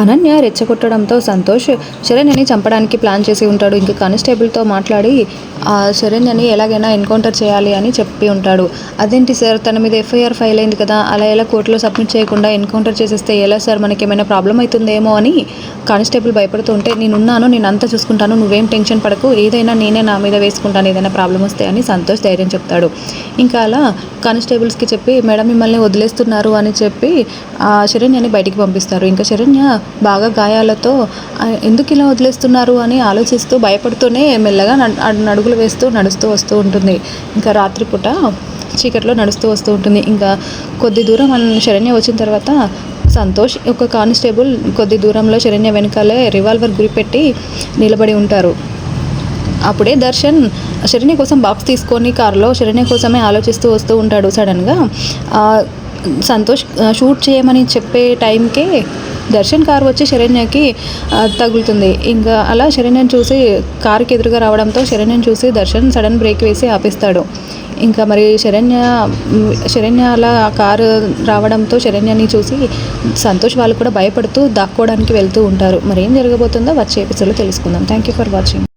అనన్య రెచ్చగొట్టడంతో సంతోష్ శరణ్యని చంపడానికి ప్లాన్ చేసి ఉంటాడు. ఇంకా కానిస్టేబుల్తో మాట్లాడి ఆ శరణ్యని ఎలాగైనా ఎన్కౌంటర్ చేయాలి అని చెప్పి ఉంటాడు. అదేంటి సార్ తన మీద ఎఫ్ఐఆర్ ఫైల్ అయింది కదా అలా ఎలా కోర్టులో సబ్మిట్ చేయకుండా ఎన్కౌంటర్ చేసేస్తే ఎలా సార్ మనకి ఏమైనా ప్రాబ్లం అవుతుందేమో అని కానిస్టేబుల్ భయపడుతూ ఉంటే నేనున్నాను నేను అంతా చూసుకుంటాను నువ్వేం టెన్షన్ పడకు ఏదైనా నేనే నా మీద వేసుకుంటాను ఏదైనా ప్రాబ్లం వస్తే అని సంతోష్ ధైర్యం చెప్తాడు. ఇంకా అలా కానిస్టేబుల్స్కి చెప్పి మేడం మిమ్మల్ని వదిలేస్తున్నారు అని చెప్పి ఆ శరణ్యని బయటికి పంపిస్తారు. ఇంకా శరణ్య బాగా గాయాలతో ఎందుకు ఇలా వదిలేస్తున్నారు? అని ఆలోచిస్తూ భయపడుతూనే మెల్లగా నడుగులు వేస్తూ నడుస్తూ వస్తూ ఉంటుంది. ఇంకా రాత్రిపూట చీకట్లో నడుస్తూ వస్తూ ఉంటుంది. ఇంకా కొద్ది దూరం మన శరణ్య వచ్చిన తర్వాత సంతోష్ ఒక కానిస్టేబుల్ కొద్ది దూరంలో శరణ్య వెనకాలే రివాల్వర్ గురిపెట్టి నిలబడి ఉంటారు. అప్పుడే దర్శన్ శరణ్య కోసం బాక్స్ తీసుకొని కారులో శరణ్య కోసమే ఆలోచిస్తూ వస్తూ ఉంటాడు. సడన్గా సంతోష్ షూట్ చేయమని చెప్పే టైంకే దర్శన్ కారు వచ్చి శరణ్యకి తగులుతుంది. ఇంకా అలా శరణ్యని చూసి కారుకి ఎదురుగా రావడంతో శరణ్యని చూసి దర్శన్ సడన్ బ్రేక్ వేసి ఆపిస్తాడు. ఇంకా మరి శరణ్య శరణ్య అలా ఆ కారు రావడంతో శరణ్యని చూసి సంతోష్ వాళ్ళు కూడా భయపడుతూ దాక్కోవడానికి వెళ్తూ ఉంటారు. మరి ఏం జరగబోతుందో వచ్చే ఎపిసోడ్లో తెలుసుకుందాం. Thank you for watching